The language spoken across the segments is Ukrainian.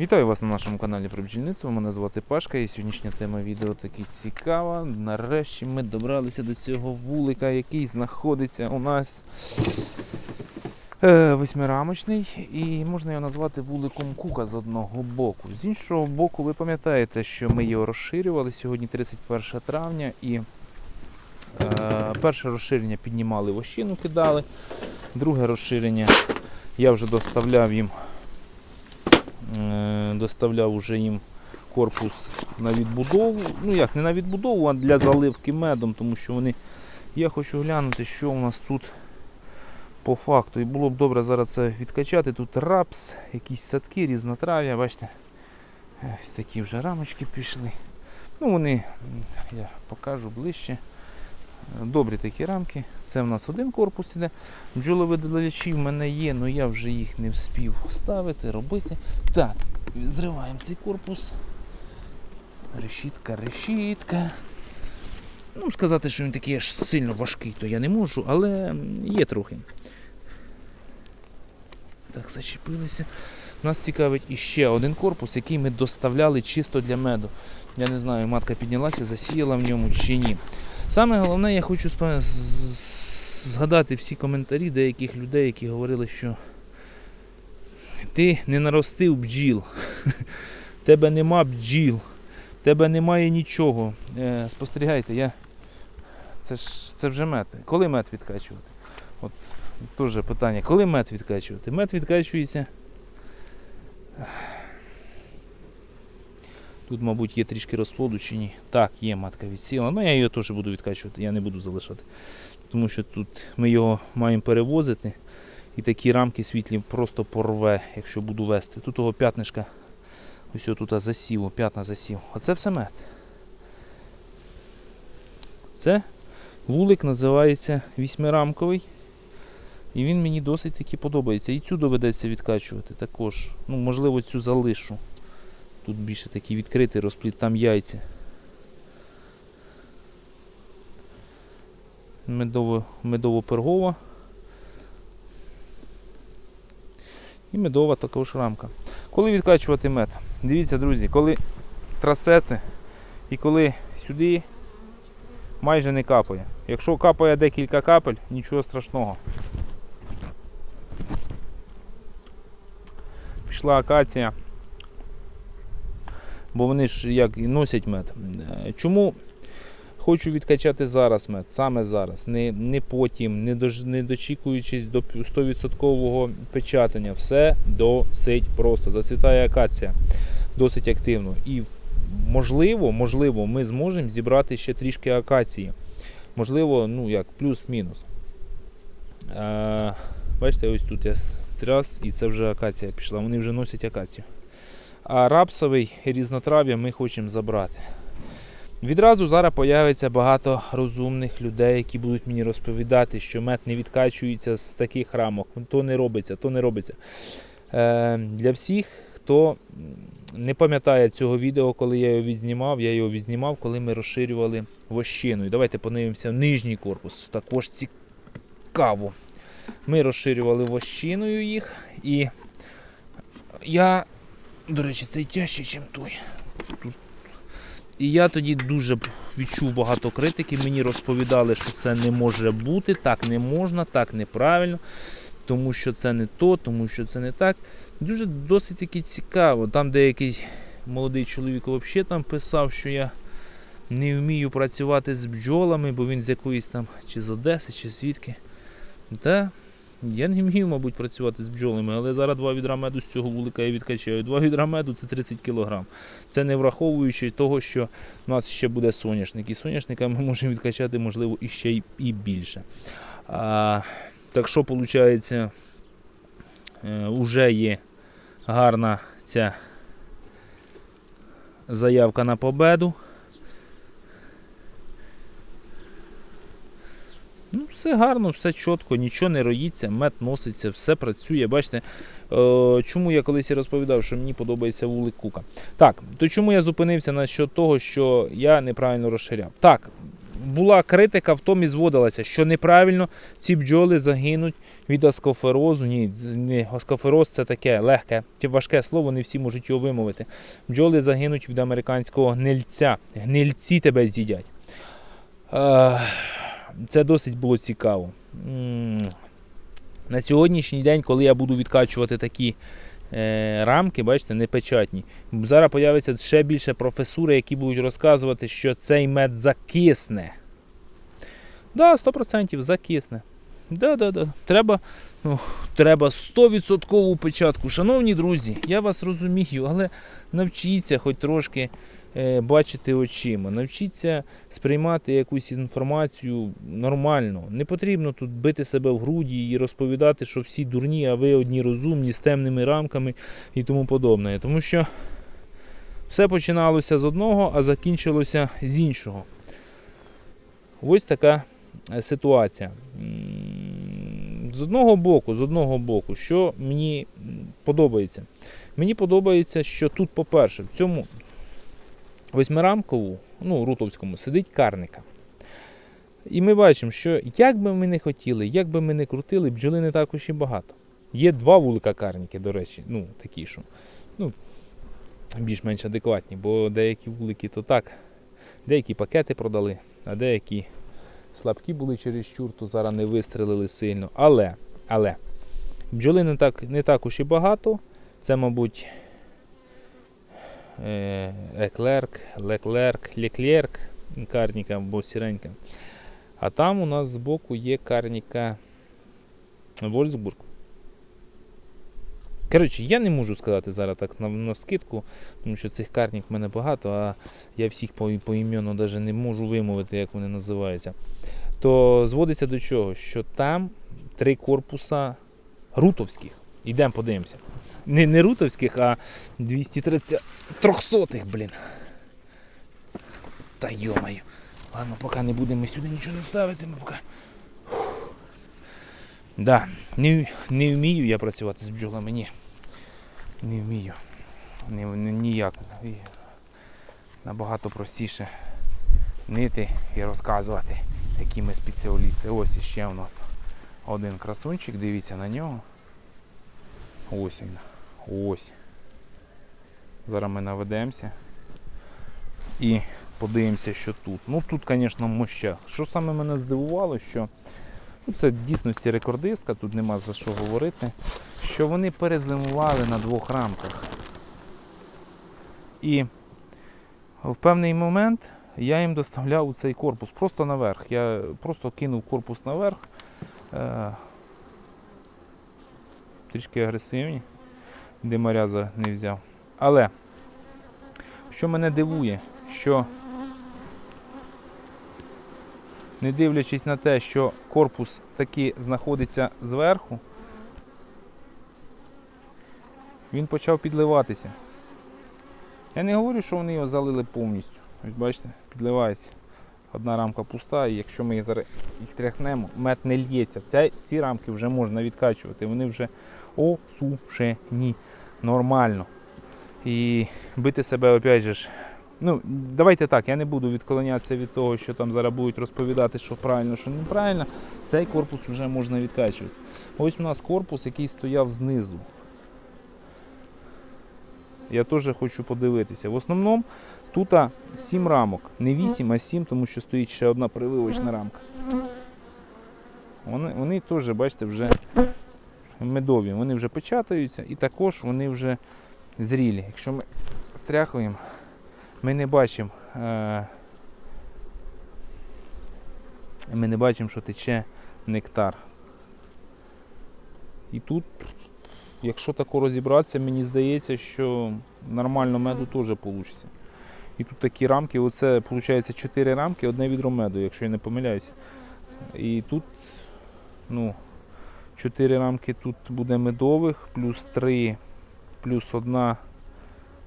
Вітаю вас на нашому каналі про бджільництво. Мене звати Пашка і сьогоднішня тема відео таки цікава. Нарешті ми добралися до цього вулика, який знаходиться у нас е, восьмирамочний. І можна його назвати вуликом Кука з одного боку. З іншого боку, ви пам'ятаєте, що ми його розширювали сьогодні 31 травня і е, перше розширення піднімали вощину, кидали. Друге розширення я вже доставляв їм доставляв уже їм корпус на відбудову. Ну як, не на відбудову, а для заливки медом, тому що вони. Я хочу глянути, що у нас тут по факту. І було б добре зараз це відкачати. Тут рапс, якісь садки, різнотрав'я, бачите, Е, ось такі вже рамочки пішли. Ну вони, я покажу ближче. Добрі такі рамки. Це в нас один корпус іде. Бджоловидалячі в мене є, але я вже їх не вспів ставити, робити. Так, зриваємо цей корпус. Решітка, решітка. Ну, сказати, що він такий аж сильно важкий, то я не можу, але є трохи. Так, зачепилися. Нас цікавить іще один корпус, який ми доставляли чисто для меду. Я не знаю, матка піднялася, засіяла в ньому чи ні. Саме головне, я хочу згадати всі коментарі деяких людей, які говорили, що ти не наростив бджіл, тебе нема бджіл, тебе немає нічого. Е, спостерігайте, я... це ж це вже мед. Коли мед відкачувати? От теж питання, коли мед відкачувати? Мед відкачується. Тут, мабуть, є трішки розплоду. Так, є матка відсіла. Ну я її теж буду відкачувати, я не буду залишати. Тому що тут ми його маємо перевозити. І такі рамки світлі просто порве, якщо буду вести. Тут того п'ятнишка, ось тут засіло, п'ятна засів. Оце все мед. Це вулик називається вісьмирамковий. І він мені досить таки подобається. І цю доведеться відкачувати також. Ну, можливо, цю залишу. Тут більше такий відкритий розпліт, там яйця. Медово, медово-пергова. І медова також рамка. Коли відкачувати мед? Дивіться, друзі, коли трасети і коли сюди майже не капає. Якщо капає декілька капель, нічого страшного. Пішла акація бо вони ж як і носять мед. Е, Чому хочу відкачати зараз мед, саме зараз, не, не потім, не, дож, не дочікуючись до 100% печатання. Все досить просто. Зацвітає акація досить активно. І можливо, можливо, ми зможемо зібрати ще трішки акації. Можливо, ну як, плюс-мінус. Е, бачите, ось тут я тряс, і це вже акація пішла. Вони вже носять акацію. А рапсовий різнотрав'я ми хочемо забрати. Відразу зараз появиться багато розумних людей, які будуть мені розповідати, що мед не відкачується з таких рамок. То не робиться, то не робиться. Е, для всіх, хто не пам'ятає цього відео, коли я його відзнімав, я його відзнімав, коли ми розширювали вощину. І давайте подивимося нижній корпус. Також цікаво. Ми розширювали вощиною їх і я до речі, цей тяжчий, ніж той. Тут. І я тоді дуже відчув багато критики. Мені розповідали, що це не може бути, так не можна, так неправильно, тому що це не то, тому що це не так. Дуже досить таки цікаво. Там деякий молодий чоловік взагалі там писав, що я не вмію працювати з бджолами, бо він з якоїсь там чи з Одеси, чи звідки. Та я не вмію, мабуть, працювати з бджолами, але зараз два відра меду з цього вулика я відкачаю. Два відра меду це 30 кг. Це не враховуючи того, що у нас ще буде соняшник. І соняшника ми можемо відкачати, можливо, іще й і більше. А, так що, виходить, вже є гарна ця заявка на победу. Ну, все гарно, все чітко, нічого не роїться, мед носиться, все працює. Бачите, е, чому я колись і розповідав, що мені подобається вулик Кука. Так, то чому я зупинився на що того, що я неправильно розширяв? Так, була критика, в тому і зводилася, що неправильно ці бджоли загинуть від аскоферозу. Ні, не аскофероз це таке легке, важке слово, не всі можуть його вимовити. Бджоли загинуть від американського гнильця. Гнильці тебе з'їдять. Е, Це досить було цікаво. На сьогоднішній день, коли я буду відкачувати такі е, рамки, бачите, непечатні, зараз появиться ще більше професури, які будуть розказувати, що цей мед закисне. Да, 100% закисне. Да, да, да. Треба, ну, треба 100% печатку. Шановні друзі, я вас розумію, але навчіться хоч трошки бачити очима, навчіться сприймати якусь інформацію нормально. Не потрібно тут бити себе в груді і розповідати, що всі дурні, а ви одні розумні з темними рамками і тому подобне. Тому що все починалося з одного, а закінчилося з іншого. Ось така е, ситуація. З одного боку, з одного боку, що мені подобається? Мені подобається, що тут, по-перше, в цьому восьмирамкову, ну, рутовському, сидить карника. І ми бачимо, що як би ми не хотіли, як би ми не крутили, бджоли не також і багато. Є два вулика карніки, до речі, ну, такі, що ну, більш-менш адекватні, бо деякі вулики то так, деякі пакети продали, а деякі слабкі були через чур, то зараз не вистрелили сильно. Але, але бджоли не так, не так уж і багато. Це, мабуть, еклерк, леклерк, леклерк, карніка або сіренька. А там у нас збоку є карніка Вольсбург. Коротше, я не можу сказати зараз так на, на скидку, тому що цих карнік в мене багато, а я всіх по, поіменно навіть не можу вимовити, як вони називаються. То зводиться до чого? Що там три корпуса рутовських. Йдемо подивимося. Не, не рутовських, а 230 трьохсотих, блін. Та йомаю. Ладно, поки не будемо сюди нічого не ставити, ми поки. Фух. Да, не, не вмію я працювати з бджолами, ні. Не вмію. Ні, ні, ніяк. Набагато простіше нити і розказувати, які ми спеціалісти. Ось іще у нас один красунчик, дивіться на нього. Ось він. Ось. Зараз ми наведемося і подивимося, що тут. Ну тут, звісно, моща. Що саме мене здивувало, що ну, це дійсності рекордистка, тут нема за що говорити, що вони перезимували на двох рамках. І в певний момент я їм доставляв цей корпус просто наверх. Я просто кинув корпус наверх. Е, трішки агресивні, димаряза не взяв. Але що мене дивує, що не дивлячись на те, що корпус таки знаходиться зверху, він почав підливатися. Я не говорю, що вони його залили повністю. Ось бачите, підливається. Одна рамка пуста, і якщо ми зараз їх тряхнемо, мед не лється. Ці рамки вже можна відкачувати, вони вже осушені нормально. І бити себе опять же ж. Ну, давайте так, я не буду відклонятися від того, що там зараз будуть розповідати, що правильно, що неправильно. Цей корпус вже можна відкачувати. Ось у нас корпус, який стояв знизу. Я теж хочу подивитися. В основному тут 7 рамок. Не 8, а 7, тому що стоїть ще одна прививочна рамка. Вони, вони теж, бачите, вже медові. Вони вже печатаються і також вони вже зрілі. Якщо ми стряхуємо, ми не бачимо. Е- ми не бачимо, що тече нектар. І тут, якщо тако розібратися, мені здається, що нормально меду теж вийде. І тут такі рамки, оце виходить 4 рамки, одне відро меду, якщо я не помиляюся. І тут, ну, 4 рамки тут буде медових, плюс 3, плюс 1.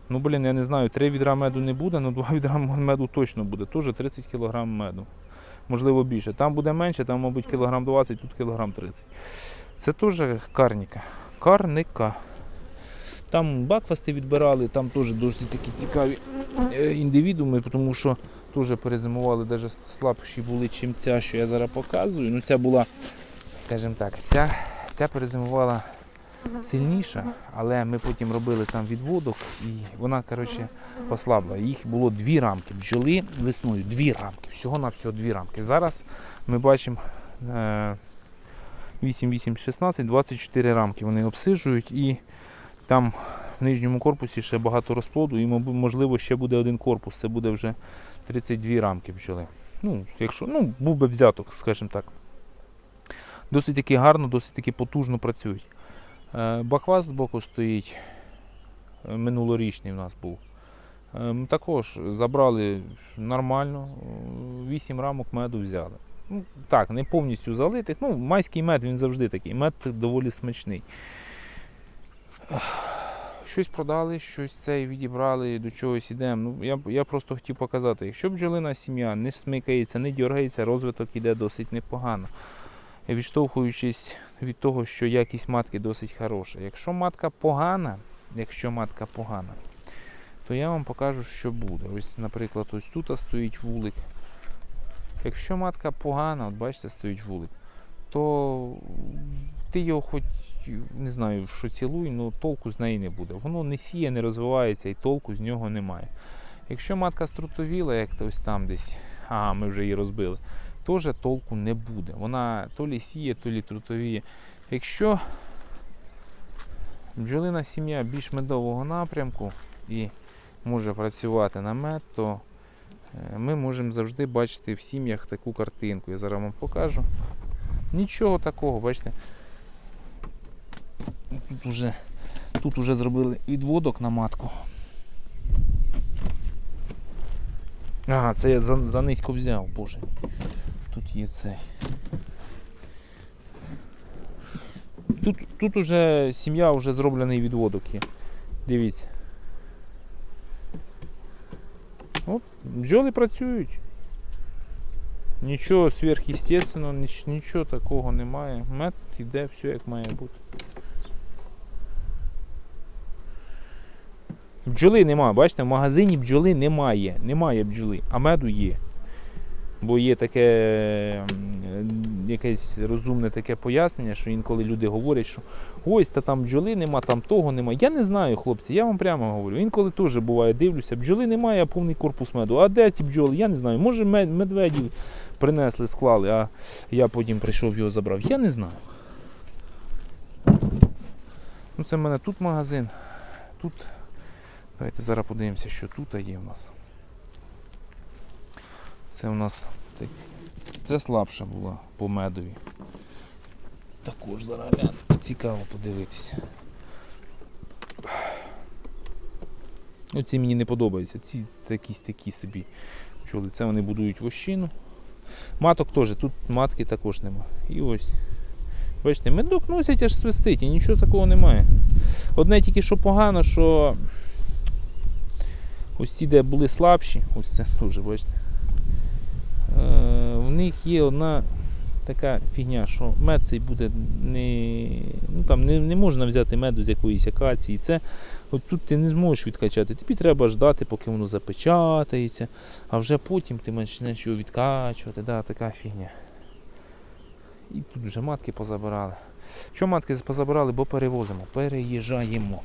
Ну, блін, я не знаю, 3 відра меду не буде, але 2 відра меду точно буде. Теж 30 кг меду. Можливо більше. Там буде менше, там, мабуть, кілограм 20, тут кілограм 30. Це теж карніка. Карника. Там бакфасти відбирали, там теж досить такі цікаві е, індивідууми, тому що Теж перезимували, навіть слабші були, чим ця, що я зараз показую. Ну, ця була, скажімо так, ця, ця перезимувала сильніша, але ми потім робили там відводок і вона, коротше, послабла. Їх було дві рамки. Бджоли весною, дві рамки, всього-навсього дві рамки. Зараз ми бачимо е, 8, 8, 16, 24 рамки вони обсиджують і там в нижньому корпусі ще багато розплоду і, можливо, ще буде один корпус. Це буде вже 32 рамки бджоли. Ну, якщо, ну, був би взяток, скажімо так. Досить таки гарно, досить таки потужно працюють. Е, Бахваст збоку стоїть. е, Минулорічний в нас був. Ем, Також забрали нормально, 8 рамок меду взяли. Ну, так, не повністю залитих. Ну, майський мед він завжди такий. Мед доволі смачний. Щось продали, щось цей відібрали, до чогось ідемо. Ну, я, я просто хотів показати, якщо бджолина сім'я не смикається, не дергається, розвиток іде досить непогано. Відштовхуючись від того, що якість матки досить хороша. Якщо матка погана, якщо матка погана, то я вам покажу, що буде. Ось, наприклад, ось тут стоїть вулик. Якщо матка погана, от бачите, стоїть вулик, то ти його хоч не знаю, що цілуй, але толку з неї не буде. Воно не сіє, не розвивається і толку з нього немає. Якщо матка струтовіла, як то ось там десь, а ми вже її розбили, теж толку не буде. Вона то лі сіє, то лі трутовіє. Якщо бджолина сім'я більш медового напрямку і може працювати на мед, то е, ми можемо завжди бачити в сім'ях таку картинку. Я зараз вам покажу. Нічого такого, бачите. Тут уже, тут уже зробили відводок на матку. Ага, це я за, за низько взяв, боже. Тут є цей. Тут, тут уже сім'я вже зроблений відводок є. Дивіться. От, бджоли працюють. Нічого сверхъестественного, ніч, нічого такого немає. Мед іде, все як має бути. Бджоли немає, бачите, в магазині бджоли немає. Немає бджоли, а меду є. Бо є таке якесь розумне таке пояснення, що інколи люди говорять, що ось та там бджоли нема, там того нема. Я не знаю, хлопці, я вам прямо говорю. Інколи теж буває, дивлюся, бджоли немає, а повний корпус меду. А де ті бджоли? Я не знаю. Може медведів принесли, склали, а я потім прийшов його забрав. Я не знаю. Ну, це в мене тут магазин. Тут. Давайте зараз подивимося, що тут є в нас. Це у нас це слабша була по медові. Також зараз цікаво подивитися. Оці мені не подобаються. Ці якісь такі собі пчоли. Це вони будують вощину. Маток теж, тут матки також нема. І ось. Бачите, медок носять аж свистить і нічого такого немає. Одне тільки що погано, що ось ці, де були слабші, ось це теж, бачите. Них є одна така фігня, що мед цей буде не, ну, там, не, не можна взяти меду з якоїсь акації. Це, от тут ти не зможеш відкачати. Тобі треба ждати, поки воно запечатається, а вже потім ти почнеш його відкачувати. Да, така фігня. І тут вже матки позабирали. Що матки позабирали, бо перевозимо, переїжджаємо.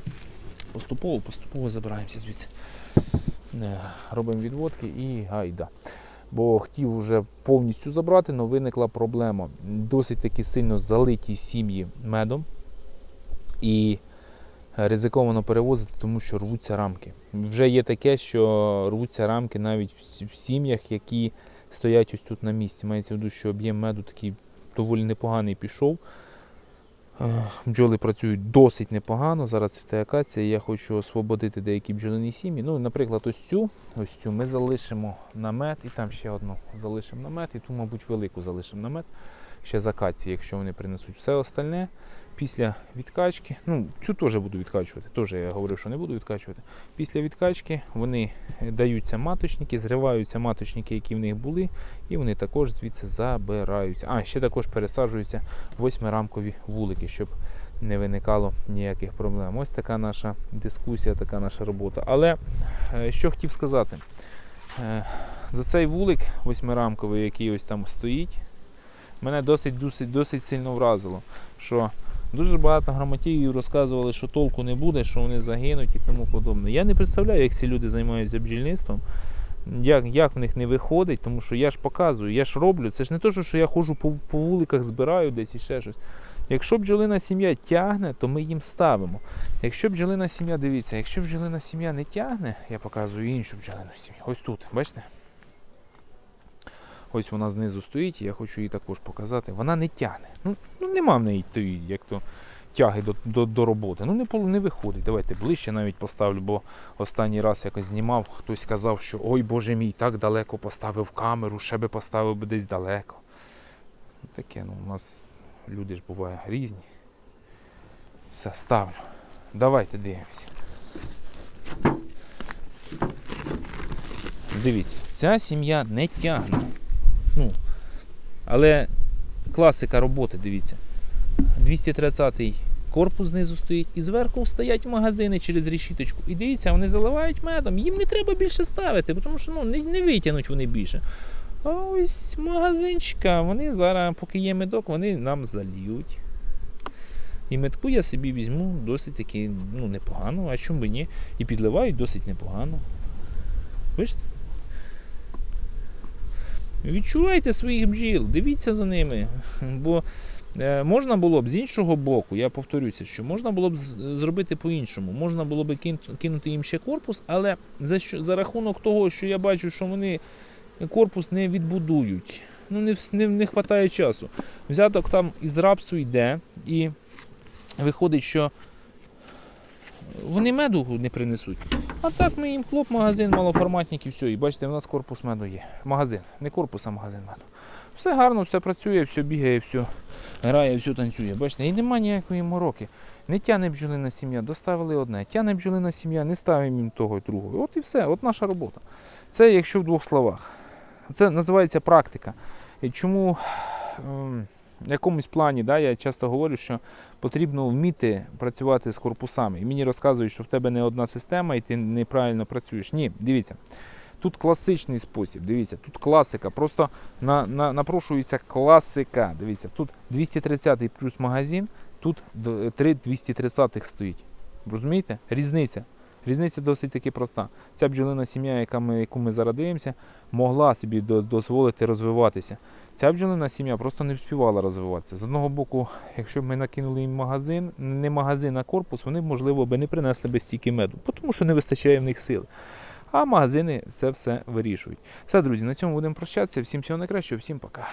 Поступово, поступово забираємося звідси. Е, Робимо відводки і гайда. Бо хотів вже повністю забрати, але виникла проблема. Досить таки сильно залиті сім'ї медом. І ризиковано перевозити, тому що рвуться рамки. Вже є таке, що рвуться рамки навіть в сім'ях, які стоять ось тут на місці. Мається в виду, що об'єм меду такий доволі непоганий пішов. Бджоли працюють досить непогано. Зараз цвіте акація. Я хочу освободити деякі бджолині сім'ї. Ну, наприклад, ось цю, ось цю ми залишимо намет і там ще одну залишимо намет, і ту, мабуть, велику залишимо на мед. Ще з акації, якщо вони принесуть. Все остальне після відкачки, ну, цю теж буду відкачувати. Теж я говорив, що не буду відкачувати. Після відкачки вони е, даються маточники, зриваються маточники, які в них були, і вони також звідси забираються. А, ще також пересаджуються восьмирамкові вулики, щоб не виникало ніяких проблем. Ось така наша дискусія, така наша робота. Але е, що хотів сказати. Е, за цей вулик восьмирамковий, який ось там стоїть, мене досить, досить, досить сильно вразило, що дуже багато грамотіїв розказували, що толку не буде, що вони загинуть і тому подобне. Я не представляю, як ці люди займаються бджільництвом. Як, як в них не виходить, тому що я ж показую, я ж роблю. Це ж не те, що- я ходжу по, по вуликах, збираю десь і ще щось. Якщо бджолина сім'я тягне, то ми їм ставимо. Якщо бджолина сім'я, дивіться, якщо бджолина сім'я не тягне, я показую іншу бджолину сім'ю. Ось тут, бачите? Ось вона знизу стоїть, я хочу її також показати. Вона не тягне. Ну, ну нема в неї тої, як то тяги до, до, до роботи. Ну не, не виходить. Давайте ближче навіть поставлю, бо останній раз якось знімав, хтось сказав, що ой Боже мій, так далеко поставив камеру, ще би поставив би десь далеко. Ну, Таке, ну у нас люди ж бувають різні. Все, ставлю. Давайте дивимося. Дивіться, ця сім'я не тягне. Ну, але класика роботи, дивіться. 230-й корпус знизу стоїть, і зверху стоять магазини через решіточку. І дивіться, вони заливають медом. Їм не треба більше ставити, тому що ну, не, не витягнуть вони більше. А ось магазинчика, вони зараз, поки є медок, вони нам зальють. І метку я собі візьму досить таки ну, непогано, а чому би ні? І підливають досить непогано. Бачите? Відчувайте своїх бджіл, дивіться за ними. Бо е, можна було б з іншого боку, я повторюся, що можна було б зробити по-іншому. Можна було б кинути їм ще корпус, але за, що, за рахунок того, що я бачу, що вони корпус не відбудують. Ну, не, не, не вистачає часу. Взяток там із рапсу йде, і виходить, що вони меду не принесуть. А так ми їм хлоп, магазин, малоформатник і все. І бачите, в нас корпус меду є. Магазин. Не корпус, а магазин меду. Все гарно, все працює, все бігає, все грає, все танцює. Бачите, і нема ніякої мороки. Не тяне бджолина сім'я, доставили одне. Тяне бджолина сім'я, не ставимо їм того і другого. От і все, от наша робота. Це якщо в двох словах. Це називається практика. Чому ем, в якомусь плані да, я часто говорю, що потрібно вміти працювати з корпусами. І мені розказують, що в тебе не одна система і ти неправильно працюєш. Ні, дивіться. Тут класичний спосіб, дивіться, тут класика. Просто на, на, напрошується класика. Дивіться, тут 230 плюс магазин, тут д- три 230 стоїть. Розумієте? Різниця. Різниця досить таки проста. Ця бджолина сім'я, яка ми, яку ми зараз могла собі дозволити розвиватися. Ця бджолина сім'я просто не вспівала розвиватися. З одного боку, якщо б ми накинули їм магазин, не магазин, а корпус, вони, можливо, би не принесли би стільки меду, тому що не вистачає в них сили. А магазини це все вирішують. Все, друзі, на цьому будемо прощатися. Всім всього найкращого, всім пока.